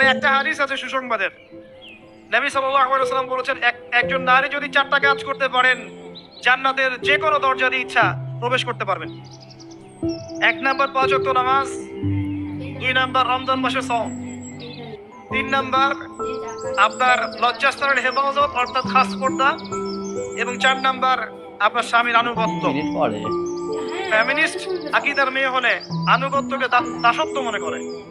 তবে একটা হাদিস আছে সুসংবাদের। নবী সাল্লাল্লাহু আলাইহি ওয়াসাল্লাম বলেছেন এক- একজন নারী যদি চারটা কাজ করতে পারেন জান্নাতের যে কোনো দরজা দিয়ে ইচ্ছা প্রবেশ করতে পারবেন। এক নাম্বার পাঁচ ওয়াক্ত নামাজ দুই নাম্বার রমজান মাসে সম তিন নাম্বার আপনার লজ্জাস্থানের হেফাজত অর্থাৎ খাস পর্দা এবং চার নাম্বার আপনার স্বামীর আনুগত্য। ফ্যামিনিস্ট আকিদার মেয়ে হলে আনুগত্যকে দাসত্ব মনে করে।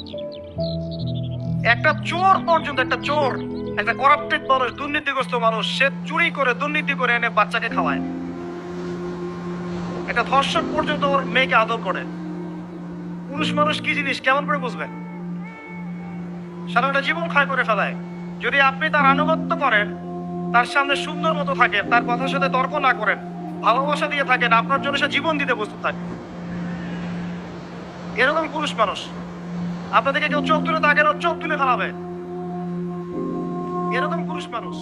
একটা চোর পর্যন্ত, একটা চোর, একটা করাপ্টেড মানুষ, দুর্নীতিগ্রস্ত মানুষ, সে চুরি করে দুর্নীতি করে এনে বাচ্চাকে খাওয়ায়। একটা ধর্ষক পর্যন্ত ওর মেয়েকে আদর করে। পুরুষ মানুষ কি জিনিস? কেমন করে বুঝবে? সারাটা জীবন ক্ষয় করে ফেলায়। যদি আপনি তার আনুগত্য করেন, তার সামনে সুন্দর মতো থাকেন, তার কথার সাথে তর্ক না করেন, ভালোবাসা দিয়ে থাকেন, আপনার জন্য সে জীবন দিতে প্রস্তুত থাকে। এরকম পুরুষ মানুষ। আপনাদেরকে কেউ চোখ তুলে তাকে চোখ তুলে ফেলাবে। এরকম পুরুষ মানুষ।